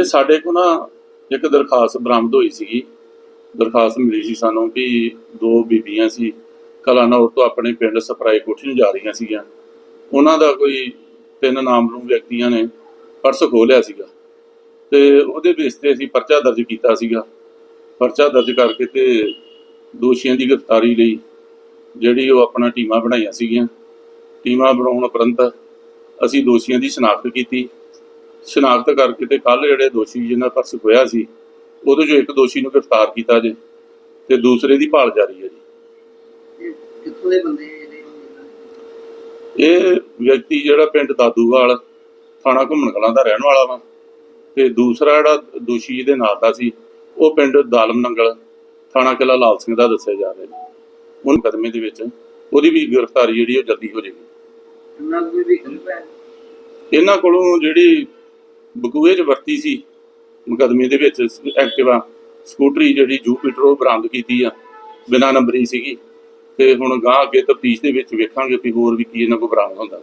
ਇਹ ਸਾਡੇ ਕੋਲ ਨਾ ਇੱਕ ਦਰਖਾਸਤ ਬਰਾਮਦ ਹੋਈ ਸੀਗੀ। ਦਰਖਾਸਤ ਮਿਲੀ ਸੀ ਸਾਨੂੰ ਕਿ ਦੋ ਬੀਬੀਆਂ ਸੀ, ਕਲਾਨੌਰ ਤੋਂ ਆਪਣੇ ਪਿੰਡ ਸਪਰਾਈ ਕੋਠੀ ਨੂੰ ਜਾ ਰਹੀਆਂ ਸੀਗੀਆਂ। ਉਹਨਾਂ ਦਾ ਕੋਈ ਤਿੰਨ ਨਾਮਲੂਮ ਵਿਅਕਤੀਆਂ ਨੇ ਪਰਸ ਖੋਹ ਲਿਆ ਸੀਗਾ ਤੇ ਉਹਦੇ ਬੇਸ ਤੇ ਅਸੀਂ ਪਰਚਾ ਦਰਜ ਕੀਤਾ ਸੀਗਾ। ਪਰਚਾ ਦਰਜ ਕਰਕੇ ਤੇ ਦੋਸ਼ੀਆਂ ਦੀ ਗ੍ਰਿਫਤਾਰੀ ਲਈ ਜਿਹੜੀ ਉਹ ਆਪਣਾ ਟੀਮਾਂ ਬਣਾਈਆਂ ਸੀਗੀਆਂ। ਟੀਮਾਂ ਬਣਾਉਣ ਉਪਰੰਤ ਅਸੀਂ ਦੋਸ਼ੀਆਂ ਦੀ ਸ਼ਨਾਖਤ ਕੀਤੀ। ਸ਼ਨਾਖਤ ਕਰਕੇ ਤੇ ਕੱਲ ਜਿਹੜੇ ਦੋਸ਼ੀ ਜਿਹਨਾਂ ਦਾ ਪਰਸ ਖੋਇਆ ਸੀ ਉਹਦੇ ਚੋਂ ਇੱਕ ਦੋਸ਼ੀ ਨੂੰ ਗ੍ਰਿਫਤਾਰ ਕੀਤਾ ਜੇ ਤੇ ਦੂਸਰੇ ਦੀ ਭਾਲ ਜਾਰੀ ਹੈ ਜੀ। ਕਿੱਥੋਂ ਦੇ ਬੰਦੇ ਇਹ ਵਿਅਕਤੀ ਜਿਹੜਾ ਪਿੰਡ ਦਾਦੂਵਾਲ ਥਾਣਾ ਘੁੰਮਣ ਕਲਾਂ ਦਾ ਰਹਿਣ ਵਾਲਾ ਵਾ ਤੇ ਦੂਸਰਾ ਜਿਹੜਾ ਦੋਸ਼ੀ ਇਹਦੇ ਨਾਲ ਦਾ ਸੀ ਉਹ ਪਿੰਡ ਦਾਲਮ ਨੰਗਲ ਥਾਣਾ ਕਿਲਾ ਲਾਲ ਸਿੰਘ ਦਾ ਦੱਸਿਆ ਜਾ ਰਿਹਾ ਹੈ। ਉਹ ਮੁਕੱਦਮੇ ਦੇ ਵਿੱਚ ਉਹਦੀ ਵੀ ਗ੍ਰਿਫਤਾਰੀ ਜਿਹੜੀ ਉਹ ਜਲਦੀ ਹੋ ਉਹਨਾਂ ਹੈ ਇਹਨਾਂ ਕੋਲੋਂ ਜਿਹੜੀ ਬਕੂਏ 'ਚ ਵਰਤੀ ਸੀ, ਮੁਕੱਦਮੇ ਦੇ ਵਿੱਚ ਐਕਟਿਵਾ, ਸਕੂਟਰੀ ਜਿਹੜੀ ਜੂਪੀਟਰ ਉਹ ਬਰਾਮਦ ਕੀਤੀ ਆ, ਬਿਨਾਂ ਨੰਬਰੀ ਸੀਗੀ। ਤੇ ਹੁਣ ਗਾਂ ਅੱਗੇ ਤਫਤੀਸ਼ ਦੇ ਵਿੱਚ ਵੇਖਾਂਗੇ ਵੀ ਹੋਰ ਵੀ ਕੀ ਇਹਨਾਂ ਕੋਲ ਬਰਾਮਦ ਹੁੰਦਾ।